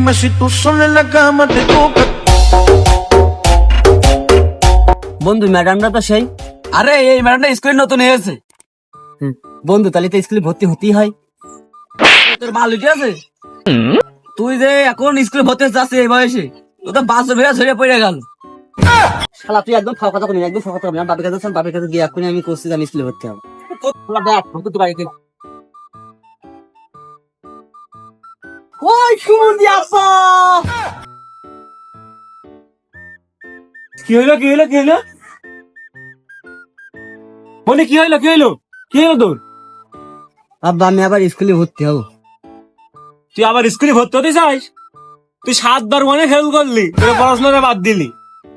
Dime si tú sola en la cama te toca. বন্ধু ম্যাডামটা তো সেই। আরে এই ম্যাডামটা স্কুলে নতুন এসেছে বন্ধু তাহলে তো স্কুলে ভর্তি হতেই হয়। তোর ভালো কি আছে? তুই যে এখন স্কুলে ভর্তি হতে যাচ্ছিস এই বয়সে তো তো বাস ভেড়া ঝরে পড়ে গেল। শালা তুই একদম ফাঁকা কথা একদম ফাঁকা কথা বাপের কাছে বাপের কাছে গিয়ে এখনই আমি করছি আমি স্কুলে ভর্তি হব। ওই সুমন্দি আপা কি হইল কি হইল কি হইল? বলি কি হইল কি হইল? কি হইল তোর? আব্বা আমি আবার স্কুলে ভর্তি হব। তুই আবার স্কুলে ভর্তি হতে চাস? তুই সাতবার মানে ফেল করলি তোর পড়াশোনাটা বাদ দিলি।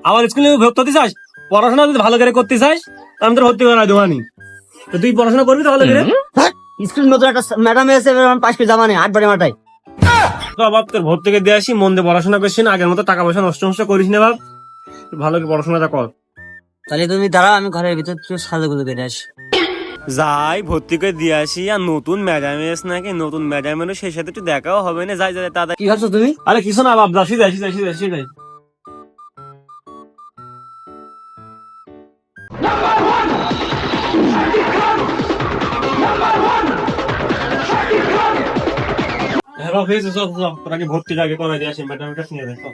আবার স্কুলে ভর্তি হতে চাস? পড়াশোনা যদি ভালো করে করতে চাস আমি তোর ভর্তি করা তো তুই পড়াশোনা করবি ভালো করে স্কুল নতুন একটা ম্যাডাম এসে পাশ করে নেই আটবারে মাঠাই তো আবার তোর ভর্তি থেকে দিয়ে আসি মন দিয়ে পড়াশোনা করছিস না আগের মতো টাকা পয়সা নষ্ট নষ্ট করিস না বাপ তুই ভালো করে পড়াশোনাটা কর। তাহলে তুমি দাঁড়াও আমি ঘরের ভিতর তুই সাজাগুলো কেটে আসি। যাই ভর্তি করে দিয়ে আসি আর নতুন ম্যাডাম এস নাকি নতুন ম্যাডামের সেই সাথে একটু দেখাও হবে না। যাই যাই দাদা কি ভাবছ তুমি? আরে কিছু না বাপ যাসি যাসি যাসি যাসি যাই হ্যাঁ বাপ, হয়েছে, চল, চল, তোর আগে ভর্তিটা আগে করে দিয়ে আসি, ম্যাডামের কাছে নিয়ে যাই, চল।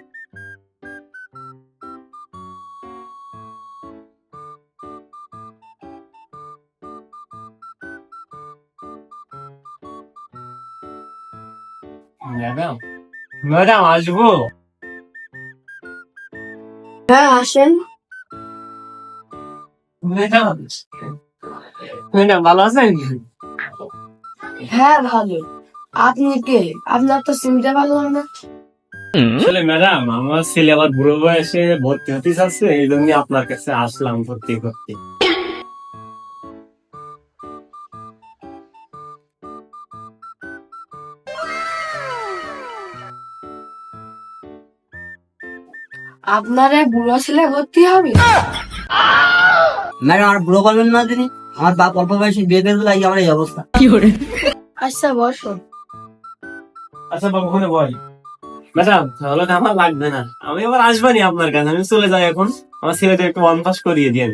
ম্যাডাম ম্যাডাম আসব হ্যাঁ আসেন ম্যাডাম ম্যাডাম ভালো আছেন হ্যাঁ ভালো আপনি কে? আপনার তো চিনতে পারলাম না। আসলে ম্যাডাম আমার ছেলে আবার বুড়ো বয়সে ভর্তি হতে চাচ্ছে এই জন্য আপনার কাছে আসলাম ভর্তি করতে। আপনার বুড়ো ছেলে ভর্তি হবে? ম্যাডাম আর বুড়ো বলবেন না তিনি। আমার বাপ অল্প বয়সে বিয়ে করে দিলে আমার এই অবস্থা। আচ্ছা বসো। আচ্ছা বাবু ওখানে বল ম্যাডাম তাহলে তো আমার লাগবে না। আমি আবার আসবানি আপনার কাছে আমি চলে যাই এখন। আমার ছেলেদের একটু ওয়ান পাস করিয়ে দিন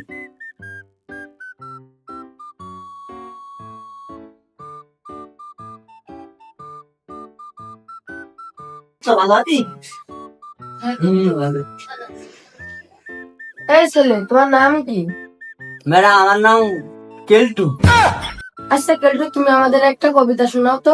তো ভালো আছি হুম, ভালো। এই ছেলে তোমার নাম কি? ম্যাডাম আমার নাম কেলটু। আচ্ছা কেলটু তুমি আমাদের একটা কবিতা শোনাও তো।